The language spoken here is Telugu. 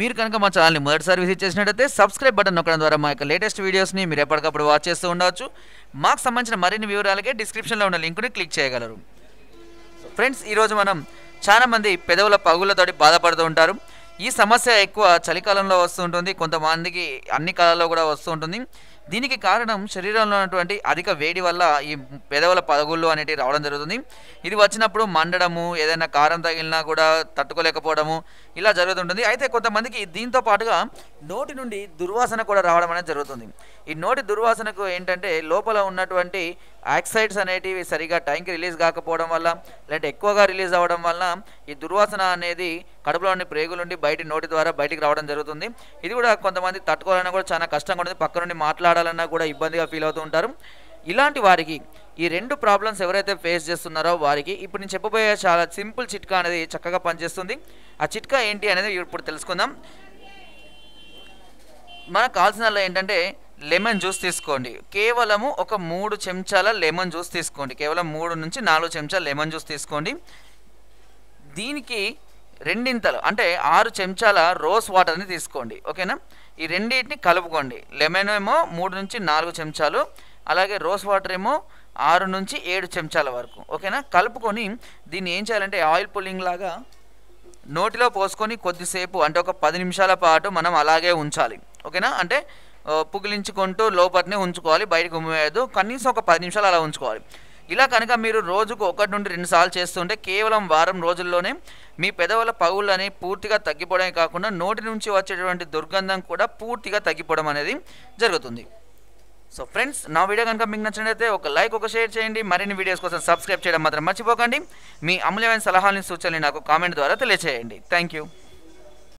మీరు కనుక మా ఛానల్ని మొదటిసారి విజిట్ చేసినట్టయితే సబ్స్క్రైబ్ బటన్ నొక్కడం ద్వారా మా యొక్క లేటెస్ట్ వీడియోస్ని మీరు ఎప్పటికప్పుడు వాచ్ చేస్తూ ఉండవచ్చు. మాకు సంబంధించిన మరిన్ని వివరాలకే డిస్క్రిప్షన్లో ఉన్న లింక్ని క్లిక్ చేయగలరు. ఫ్రెండ్స్ ఈరోజు మనం చాలామంది పెదవుల పగులతోటి బాధపడుతూ ఉంటారు. ఈ సమస్య ఎక్కువ చలికాలంలో వస్తూ ఉంటుంది. కొంతమందికి అన్ని కాలాల్లో కూడా వస్తూ ఉంటుంది. దీనికి కారణం శరీరంలో ఉన్నటువంటి అధిక వేడి వల్ల ఈ పెదవుల పదగుళ్ళు అనేటివి రావడం జరుగుతుంది. ఇది వచ్చినప్పుడు మండడము ఏదైనా కారం తగిలినా కూడా తట్టుకోలేకపోవడము ఇలా జరుగుతుంటుంది. అయితే కొంతమందికి దీంతో పాటుగా నోటి నుండి దుర్వాసన కూడా రావడం అనేది జరుగుతుంది. ఈ నోటి దుర్వాసనకు ఏంటంటే లోపల ఉన్నటువంటి యాక్సైడ్స్ అనేటివి సరిగా టైంకి రిలీజ్ కాకపోవడం వల్ల లేదంటే ఎక్కువగా రిలీజ్ అవ్వడం వల్ల ఈ దుర్వాసన అనేది కడుపులోని ప్రేగుల నుండి బయటి నోటి ద్వారా బయటికి రావడం జరుగుతుంది. ఇది కూడా కొంతమంది తట్టుకోవాలన్నా కూడా చాలా కష్టంగా ఉంటుంది. పక్క నుండి మాట్లాడాలన్నా కూడా ఇబ్బందిగా ఫీల్ అవుతూ ఉంటారు. ఇలాంటి వారికి ఈ రెండు ప్రాబ్లమ్స్ ఎవరైతే ఫేస్ చేస్తున్నారో వారికి ఇప్పుడు నేను చెప్పబోయే చాలా సింపుల్ చిట్కా అనేది చక్కగా పనిచేస్తుంది. ఆ చిట్కా ఏంటి అనేది ఇప్పుడు తెలుసుకుందాం. మనకు కావాల్సిన ఏంటంటే లెమన్ జ్యూస్ తీసుకోండి. కేవలము ఒక మూడు చెంచాల లెమన్ జ్యూస్ తీసుకోండి. కేవలం మూడు నుంచి నాలుగు చెంచాల లెమన్ జ్యూస్ తీసుకోండి. దీనికి రెండింతలు అంటే ఆరు చెంచాల రోస్ వాటర్ని తీసుకోండి. ఓకేనా? ఈ రెండింటిని కలుపుకోండి. లెమన్ ఏమో మూడు నుంచి నాలుగు చెంచాలు అలాగే రోస్ వాటర్ ఏమో ఆరు నుంచి ఏడు చెంచాల వరకు. ఓకేనా? కలుపుకొని దీన్ని ఏం చేయాలంటే ఆయిల్ పుల్లింగ్ లాగా నోటిలో పోసుకొని కొద్దిసేపు అంటే ఒక పది నిమిషాల పాటు మనం అలాగే ఉంచాలి. ఓకేనా? అంటే పుగిలించుకుంటూ లోపలనే ఉంచుకోవాలి బయటకు ఉమ్మేయద్దు. కనీసం ఒక పది నిమిషాలు అలా ఉంచుకోవాలి. ఇలా కనుక మీరు రోజుకు ఒకటి నుండి రెండు సార్లు చేస్తుంటే కేవలం వారం రోజుల్లోనే మీ పెదవుల పగుళ్ళని పూర్తిగా తగ్గిపోవడమే కాకుండా నోటి నుంచి వచ్చేటువంటి దుర్గంధం కూడా పూర్తిగా తగ్గిపోవడం అనేది జరుగుతుంది. సో ఫ్రెండ్స్ నా వీడియో కనుక మీకు నచ్చినట్లయితే ఒక లైక్ ఒక షేర్ చేయండి. మరిన్ని వీడియోస్ కోసం సబ్స్క్రైబ్ చేయడం మాత్రం మర్చిపోకండి. మీ అమూల్యమైన సలహాలని సూచనలు నాకు కామెంట్ ద్వారా తెలియజేయండి థ్యాంక్ యూ